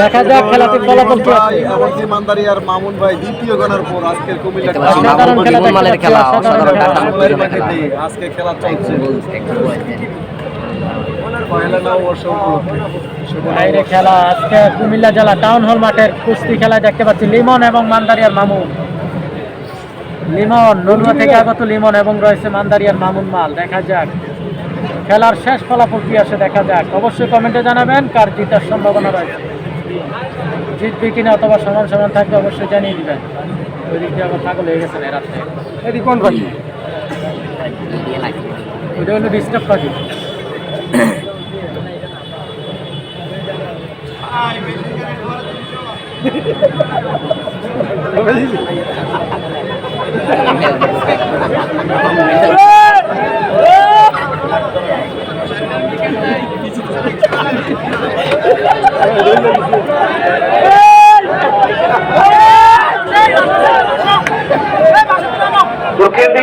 দেখা যাক ফলাফল কি আছে। এমনকি মান্দারি আর মামুন ভাই দ্বিতীয় গণার পর আজকের কুমিল্লা মালের খেলা, অসাধারণ আজকে খেলা চলছে। বাইরে খেলা আজকে কুমিল্লা জেলা টাউন হল মাঠের কুস্তি খেলা দেখতে পাচ্ছি। লিমন এবং মান্দারিয়ার মামুন। লিমন নলুয়া থেকে আগত লিমন এবং রয়েছে মান্দারিয়ার মামুন মাল। দেখা যাক। খেলার শেষ ফলাফল কি আসে দেখা যাক। অবশ্যই কমেন্টে জানাবেন কার জিতার সম্ভাবনা রয়েছে। জিতবে কিনা অথবা সমান সমান থাকবে অবশ্যই জানিয়ে দিবেন। ওই দিক দিয়ে আবার পাগল হয়ে গেছে রাত্রে। এদিকে কোন পাখি? ওইটা হলো ডিস্টার্ব পাখি। দক্ষিণ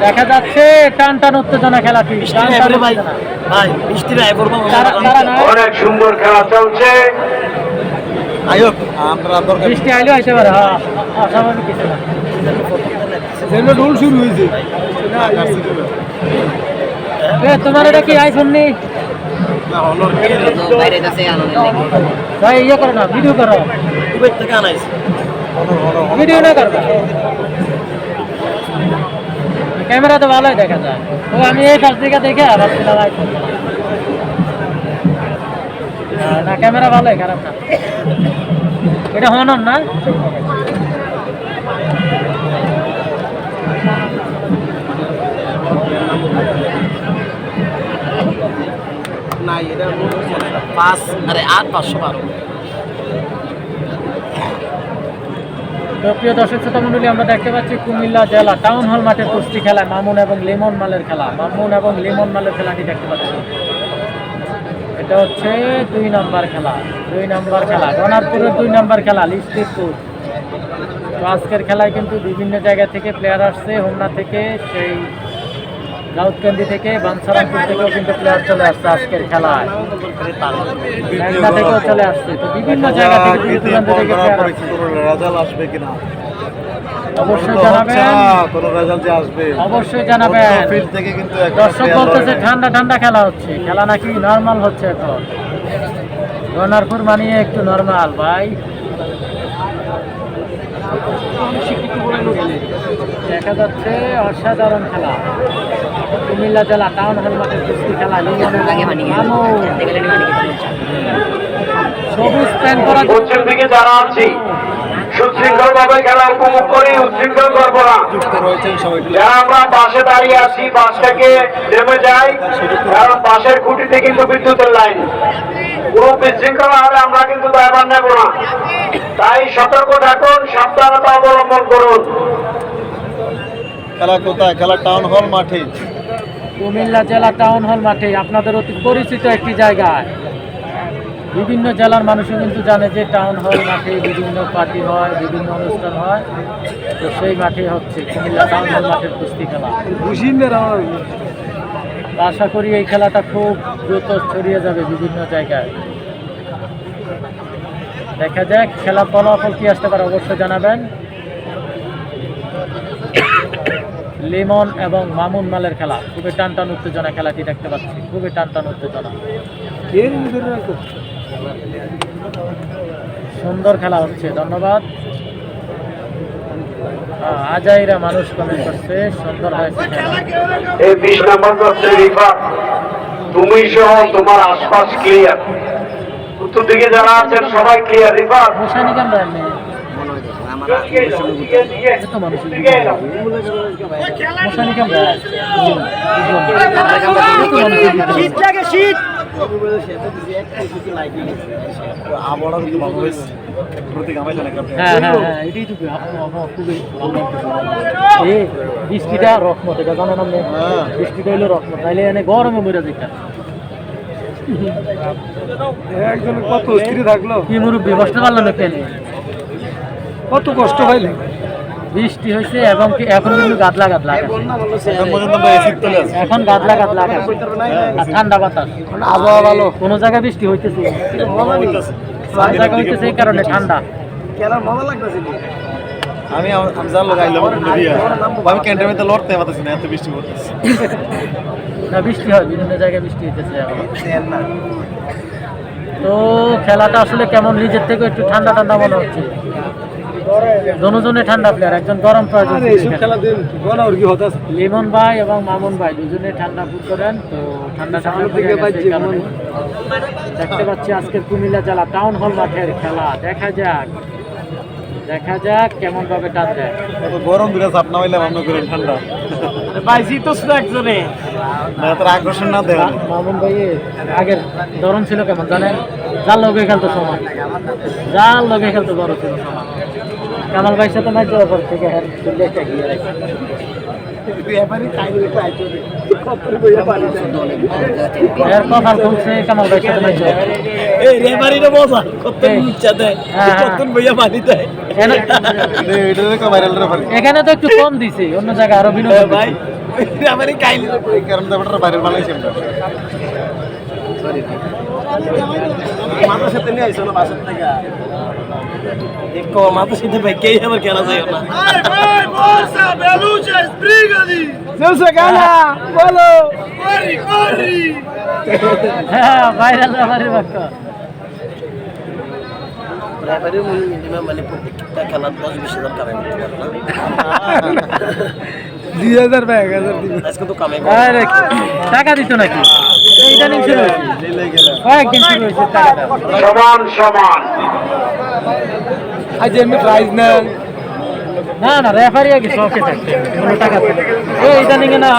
দেখা যাচ্ছে টান টান উত্তেজনা খেলাটি টান টান উত্তেজনা। তারা- তারা অনেক সুন্দর খেলা চলছে। আয়ক আমরা দরকার বৃষ্টি আইলেও আইতে পারে হ্যাঁ। অস্বাভাবিক কিছু না। রোল শুরু হয়েছে। তোমার এটা কি আইফোন নেই? ভাই ইয়ে করো না ভিডিও করো ভিডিও না করবা ক্যামেরা তো ভালোই দেখা যায় তো আমি এই পাশ দিকে দেখে আবার না ক্যামেরা ভালোই খারাপ না এটা হনন না পাঁচ, আরে আট পাঁচশো বারো। প্রিয় দর্শক, শ্রোতা মণ্ডলী, আমরা দেখতে পাচ্ছি কুমিল্লা জেলা টাউন হল মাঠের কুস্তি খেলায় মামুন এবং লিমন মালের খেলা। মামুন এবং লিমন মালের খেলাটি দেখতে পাচ্ছি। এটা হচ্ছে দুই নাম্বার খেলা, দুই নাম্বার খেলা। গনারপুরের দুই নাম্বার খেলা লিস্টিপুর তো আজকের খেলায় কিন্তু বিভিন্ন জায়গা থেকে প্লেয়ার আসছে, হোমনা থেকে সেই দাউদকান্দি থেকে বানসারামপুর থেকেও কিন্তু প্লেয়ার চলে আসছে আজকের খেলায়। থেকেও চলে আসছে। তো বিভিন্ন জায়গা থেকে দূর দূরান্ত থেকে রেজাল্ট আসবে কিনা? অবশ্যই জানাবেন। না, রেজাল্ট যে আসবে। অবশ্যই জানাবেন। ফিল্ড থেকে কিন্তু দর্শক বলতেছে ঠান্ডা ঠান্ডা খেলা হচ্ছে। খেলা নাকি নর্মাল হচ্ছে এখন। মানিয়ে একটু নর্মাল ভাই। দেখা যাচ্ছে অসাধারণ খেলা। কুমিল্লা জেলা টাউন হল মাঠের কুস্তি খেলা। সবুজ প্যান্ট পরা পশ্চিম দিকে যারা আছি সুশৃঙ্খল ভাবে খেলা উপভোগ করি উচ্ছৃঙ্খল করব না যারা আমরা পাশে দাঁড়িয়ে আছি থেকে নেমে যাই কারণ পাশের খুঁটিতে কিন্তু বিদ্যুতের লাইন। কোনো বিশৃঙ্খলা হলে আমরা কিন্তু দায়ভার নেব না। তাই সতর্ক থাকুন সাবধানতা অবলম্বন করুন। খেলা কোথায়? খেলা টাউন হল মাঠে। কুমিল্লা জেলা টাউন হল মাঠে আপনাদের অতি পরিচিত একটি জায়গায়। বিভিন্ন জেলার মানুষও কিন্তু জানে যে টাউন হল মাঠে বিভিন্ন পার্টি হয় বিভিন্ন অনুষ্ঠান হয়। তো সেই মাঠে হচ্ছে কুমিল্লা টাউন হল মাঠের কুস্তি খেলা। আশা করি এই খেলাটা খুব দ্রুত ছড়িয়ে যাবে বিভিন্ন জায়গায়। দেখা যাক খেলা ফলাফল কি আসতে পারে অবশ্যই জানাবেন। লিমন এবং মামুন মালের খেলা। খুবই টান টান উত্তেজনা খেলাটি দেখতে পাচ্ছি। খুবই টান টান উত্তেজনা। সুন্দর খেলা হচ্ছে ধন্যবাদ। আজাইরা মানুষ কমেন্ট করছে সুন্দর হয়েছে এই বিশ নম্বর তুমি সহ তোমার আশপাশ ক্লিয়ার উত্তর দিকে যারা আছেন সবাই ক্লিয়ার মশানি কেন এত মানুষ মশানি কেন বৃষ্টিটা রহমত এটা আপনি হ্যাঁ। বৃষ্টিটা হইল রহমত তাইলে এনে গরমে মরে যেটা একজন কত স্থির থাকল কি মুরব্বী, বসতে পারল না কেন কত কষ্ট হইলে বৃষ্টি হয়েছে এবং কি এখন কিন্তু গাদলা গাদলা এখন গাদলা গাদলা আর ঠান্ডা বাতাস। আবহাওয়া ভালো। কোন জায়গায় বৃষ্টি হইতেছে। কোন জায়গায় হইতেছে এই কারণে ঠান্ডা। আমি আমার- লোক আইলাম আমি ক্যান্টামিতে লড়তে পারতেছি না এত বৃষ্টি পড়তেছে। না বৃষ্টি হয় বিভিন্ন জায়গায় বৃষ্টি হইতেছে এখন তো খেলাটা আসলে কেমন? নিজের থেকে একটু ঠান্ডা ঠান্ডা মনে হচ্ছে। দনোজনে ঠান্ডা প্লেয়ার একজন গরম প্রয়োজন হতাশ। লিমন ভাই এবং মামুন ভাই দুজনে ঠান্ডা ফুট করেন তো ঠান্ডা। দেখতে পাচ্ছি আজকের কুমিল্লা জেলা টাউন হল মাঠের খেলা। দেখা যাক দেখা যাক কেমন ভাবে টান দেয়। গরম দিলে চাপ না হইলাম আমরা করে ঠান্ডা। পাইছি তো শুধু একজনে। না তোর আকর্ষণ না দেয় মামুন ভাই আগের ধরন ছিল কেমন জানেন? যার লগে খেলতো সমান। যার লগে খেলতো বড় ছিল কামাল ভাইয়ের সাথে ম্যাচ যাওয়ার পর থেকে হ্যাঁ এর কামাল ভাইয়ের সাথে ম্যাচ। এই রেফারিটা কত এই। ইচ্ছা দেয় হ্যাঁ, হ্যাঁ। কত বইয়া পানি দেয় এখানে তো একটু কম দিছে অন্য জায়গায় আরও বিনোদন ভাই দিছে। রেফারি কাইলি কারণে ব্যাপারটা ভাইরাল বানাইছি আমরা মাথার সাথে নিয়ে আইসো না বাসার থেকে। হ্যাঁ খেলার দশ বিশ হাজার না। দুই হাজার বা এক হাজার দিবে। আজকে তো কামাই আরে টাকা দিত নাকি? এইটা নিয়ে শুরু হয়েছে। কয়েকদিন শুরু হয়েছে টাকাটা সমান সমান। আজ এমনি প্রাইজ না না না রেফারি আগে শখে থাকছে টাকা এইটা নিয়ে না।